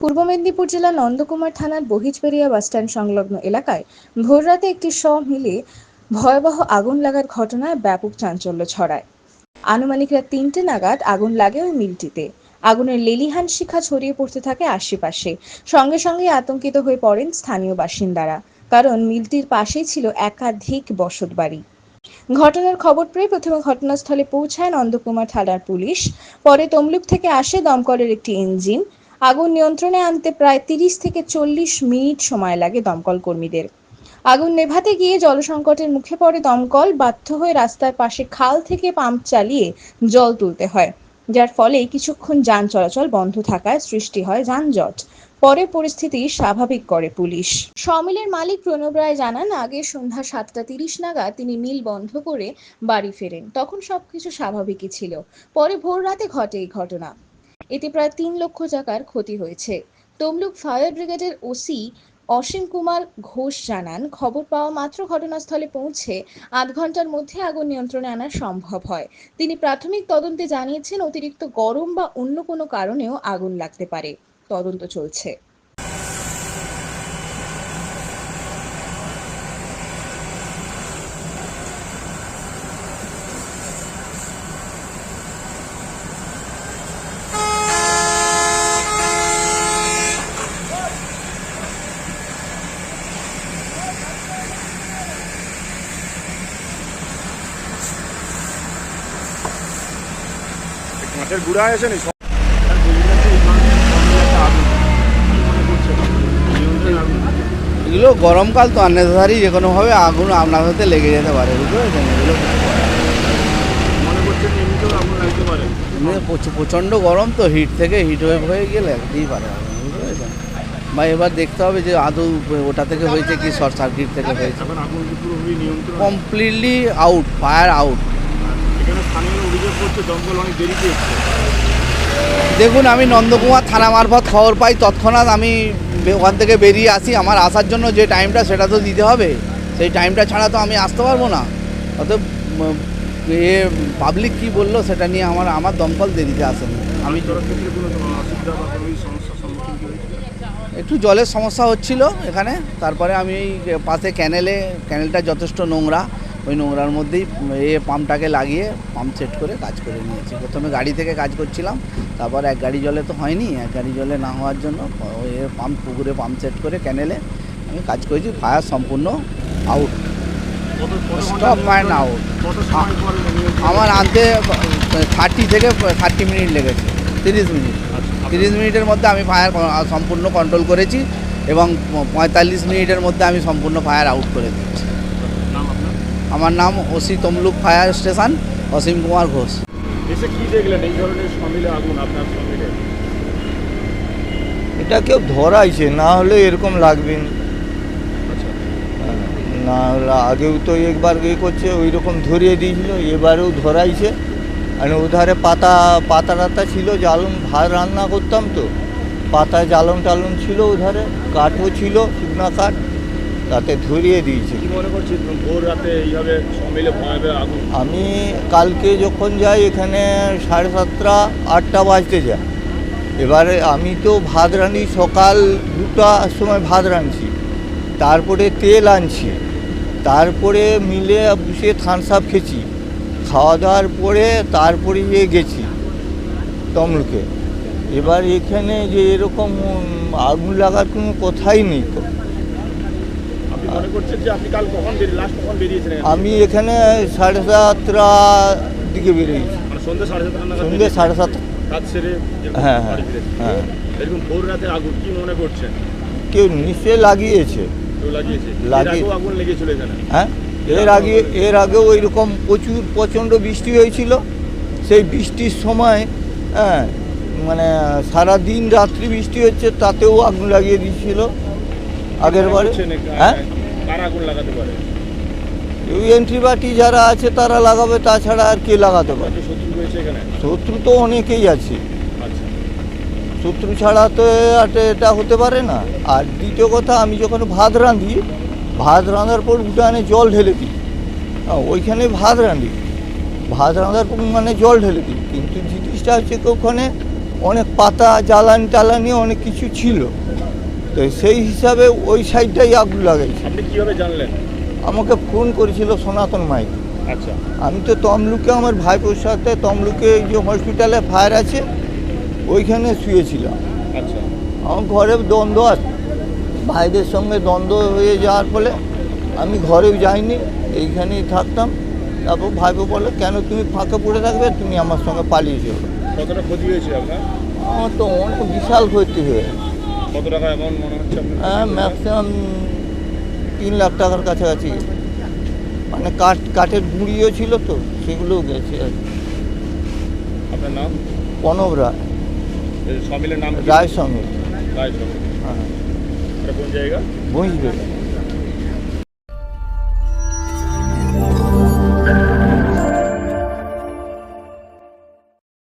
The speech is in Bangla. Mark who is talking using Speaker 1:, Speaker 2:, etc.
Speaker 1: পূর্ব মেদিনীপুর জেলার নন্দকুমার থানার বহিজবেরিয়া বাসস্ট্যান্ড সংলগ্ন এলাকায় ভোররাতে একটি শ মিলে ভয়াবহ আগুন লাগার ঘটনায় ব্যাপক চাঞ্চল্য ছড়ায়। আনুমানিক রাত তিনটে নাগাদ আগুন লাগে ওই মিলটিতে। আগুনের লেলিহান শিখা ছড়িয়ে পড়তে থাকে আশেপাশে। সঙ্গে সঙ্গে আতঙ্কিত হয়ে পড়েন স্থানীয় বাসিন্দারা। কারণ মিলটির পাশেই ছিল একাধিক বসত বাড়ি। ঘটনার খবর পেয়ে প্রথমে ঘটনাস্থলে পৌঁছায় নন্দকুমার থানার পুলিশ। পরে তমলুক থেকে আসে দমকলের একটি ইঞ্জিন। আগুন নিয়ন্ত্রণে আনতে প্রায় তিরিশ থেকে চল্লিশ মিনিট সময় লাগে দমকল কর্মীদের। আগুন নেভাতে গিয়ে জলসংকটের মুখে পড়ে দমকল, বাধ্য হয়ে রাস্তার পাশে খাল থেকে পাম্প চালিয়ে জল তুলতে হয়, যার ফলে কিছুক্ষণ যান চলাচল বন্ধ থাকায় সৃষ্টি হয় যানজট। পরে পরিস্থিতি স্বাভাবিক করে পুলিশ। সমিলের মালিক প্রণব রায় জানান, আগে সন্ধ্যা সাতটা তিরিশ নাগাদ তিনি মিল বন্ধ করে বাড়ি ফেরেন, তখন সবকিছু স্বাভাবিকই ছিল। পরে ভোর রাতে ঘটে এই ঘটনা। এতে প্রায় তিন লক্ষ টাকার ক্ষতি হয়েছে। তমলুক ফায়ার ব্রিগেডের ওসি অসীম কুমার ঘোষ জানান, খবর পাওয়া মাত্র ঘটনাস্থলে পৌঁছে আধ ঘণ্টার মধ্যে আগুন নিয়ন্ত্রণে আনা সম্ভব হয়। তিনি প্রাথমিক তদন্তে জানিয়েছেন, অতিরিক্ত গরম বা অন্য কোনো কারণেও আগুন লাগতে পারে। তদন্ত চলছে।
Speaker 2: গুড়া
Speaker 3: এগুলো গরমকাল তো আননেসারি যে কোনোভাবে আগুন আপনার সাথে লেগে যেতে পারে বুঝতে পেরেছেন? এগুলো প্রচণ্ড গরম তো হিট থেকে হিট ওয়েভ হয়ে গেলে লাগতেই পারে বুঝতে পেরেছেন? বা এবার দেখতে হবে যে আদৌ ওটা থেকে হয়েছে কি শর্ট সার্কিট থেকে হয়েছে। কমপ্লিটলি আউট ফায়ার আউট
Speaker 2: স্থানীয় অভিযোগ করছে দমকল অনেক দেরিতে এসছে
Speaker 3: দেখুন আমি নন্দকুমার থানা মারফত খবর পাই। তৎক্ষণাৎ আমি ওখান থেকে বেরিয়ে আসি। আমার আসার জন্য যে টাইমটা সেটা তো দিতে হবে। সেই টাইমটা ছাড়া তো আমি আসতে পারব না। অতএব এ পাবলিক কি বলল সেটা নিয়ে আমার আমার দমকল দেরিতে আসেনি। আমি একটু জলের সমস্যা হচ্ছিল এখানে। তারপরে আমি এই পাশে ক্যানেলে ক্যানেলটা যথেষ্ট নোংরা। ওই নোংরার মধ্যেই এ পাম্পটাকে লাগিয়ে পাম্প সেট করে কাজ করে নিয়েছি। প্রথমে গাড়ি থেকে কাজ করছিলাম, তারপর এক গাড়ি জলে তো হয়নি, এক গাড়ি জলে না হওয়ার জন্য ওই পাম্প, পুকুরে পাম্প সেট করে ক্যানেলে আমি কাজ করেছি, ফায়ার সম্পূর্ণ আউট
Speaker 2: সময় পর নিয়ন্ত্রণ?
Speaker 3: আমার আনতে থার্টি থেকে থার্টি মিনিট লেগেছে, তিরিশ মিনিট তিরিশ মিনিটের মধ্যে আমি ফায়ার সম্পূর্ণ কন্ট্রোল করেছি এবং পঁয়তাল্লিশ মিনিটের মধ্যে আমি সম্পূর্ণ ফায়ার আউট করে
Speaker 2: আপনার
Speaker 3: আমার নাম OC Tamluk fire station Asim Kumar Ghosh.
Speaker 2: এসে কি দেখলেন? এই ধরনের সমিলে আগুন আপনার সমিলে
Speaker 4: এটা কেউ ধরাইছে না হলে এরকম লাগবে। না।
Speaker 2: আচ্ছা।
Speaker 4: না হলে আগেও তো একবার ইয়ে করছে ওই রকম ধরিয়ে দিয়েছিল এবারেও ধরাইছে। আর ওধারে পাতা পাতা টাতা ছিল জ্বালন ভাত রান্না করতাম তো। পাতা জ্বালন টালন ছিল ওধারে কাঠও ছিল শুকনা কাঠ। তাতে ধরিয়ে দিয়েছে।
Speaker 2: রাতে
Speaker 4: আমি কালকে যখন যাই এখানে সাড়ে সাতটা আটটা বাজতে যাই এবারে আমি তো ভাত রাঁধি সকাল দুটার সময় ভাত রাঁধছি। তারপরে তেল আনছি। তারপরে মিলে বসে থানস আপ খেয়েছি। খাওয়া দাওয়ার পরে তারপরে ইয়ে গেছি তমলুকে। এবার এখানে যে এরকম আগুন লাগার কোনো কথাই নেই তো।
Speaker 2: মনে করছেন যে আপনি কাল কখন বেরিয়ে লাস্ট কখন বেরিয়েছিলেন?
Speaker 4: আমি এখানে সাড়ে সাতটা দিকে বেরিয়েছি।
Speaker 2: মানে সন্ধ্যে সাড়ে সাতটা
Speaker 4: সন্ধ্যে সাড়ে সাতটা।
Speaker 2: কাজ সেরে
Speaker 4: হ্যাঁ, হ্যাঁ, হ্যাঁ।
Speaker 2: এরকম ভোর রাতে আগুন কি মনে করছেন?
Speaker 4: কেউ লাগিয়েছে।
Speaker 2: কেউ লাগিয়েছে? এর
Speaker 4: লাগিয়ে-
Speaker 2: আগুন লেগেছিল এখানে।
Speaker 4: হ্যাঁ? এর আগে এর আগেও ওই রকম প্রচুর প্রচণ্ড বৃষ্টি হয়েছিল। সেই বৃষ্টির সময় হ্যাঁ মানে সারা দিন রাত্রি বৃষ্টি হচ্ছে তাতেও আগুন লাগিয়ে দিয়েছিল। আগের বারে? হ্যাঁ? এন্ট্রি বাটি যারা আছে তারা লাগাবে তাছাড়া আর কে লাগাতে পারে?
Speaker 2: শত্রু
Speaker 4: তো অনেকেই আছে।
Speaker 2: আচ্ছা।
Speaker 4: শত্রু ছাড়া তো আর এটা হতে পারে না। আর দ্বিতীয় কথা আমি যখন ভাত রাঁধি ভাত রাঁধার পর উঠানে জল ঢেলে দিই। হ্যাঁ, ওইখানে ভাত রাঁধি। ভাত রাঁধার পর মানে জল ঢেলে দিই। কিন্তু জিনিসটা হচ্ছে ওখানে অনেক পাতা জ্বালানি টালানি অনেক কিছু ছিল। তো সেই হিসাবে ওই সাইডটাই আগুন লাগাইছে।
Speaker 2: আপনি কীভাবে জানলেন?
Speaker 4: আমাকে ফোন করেছিল সনাতন মাইক।
Speaker 2: আচ্ছা।
Speaker 4: আমি তো তমলুকে আমার ভাইপোর সাথে তমলুকে যে হসপিটালে ফায়ার আছে ওইখানে শুয়েছিলাম।
Speaker 2: আচ্ছা।
Speaker 4: আমার ঘরে দ্বন্দ্ব আছে। ভাইদের সঙ্গে দ্বন্দ্ব হয়ে যাওয়ার ফলে আমি ঘরেও যাইনি এইখানেই থাকতাম। তারপর ভাইপো বলে কেন তুমি ফাঁকে পড়ে থাকবে? তুমি আমার সঙ্গে পালিয়ে
Speaker 2: কতটা ক্ষতি হয়েছে আপনার?
Speaker 4: আমার তো অনেক বিশাল ক্ষতি হয়ে গেছে।
Speaker 2: কত টাকা অ্যামাউন্ট মনে হচ্ছে
Speaker 4: হ্যাঁ ম্যাক্সিমাম তিন লাখ টাকার কাছাকাছি মানে কাঠ কাঠের গুঁড়িও ছিল তো সেগুলোও গেছে আর কি।
Speaker 2: আপনার নাম?
Speaker 4: প্রণব রায়।
Speaker 2: সমিলের নাম
Speaker 4: রায় সঙ্গে
Speaker 2: রায় সমিল।
Speaker 4: হ্যাঁ।
Speaker 2: কোন জায়গা?
Speaker 4: বুঝবে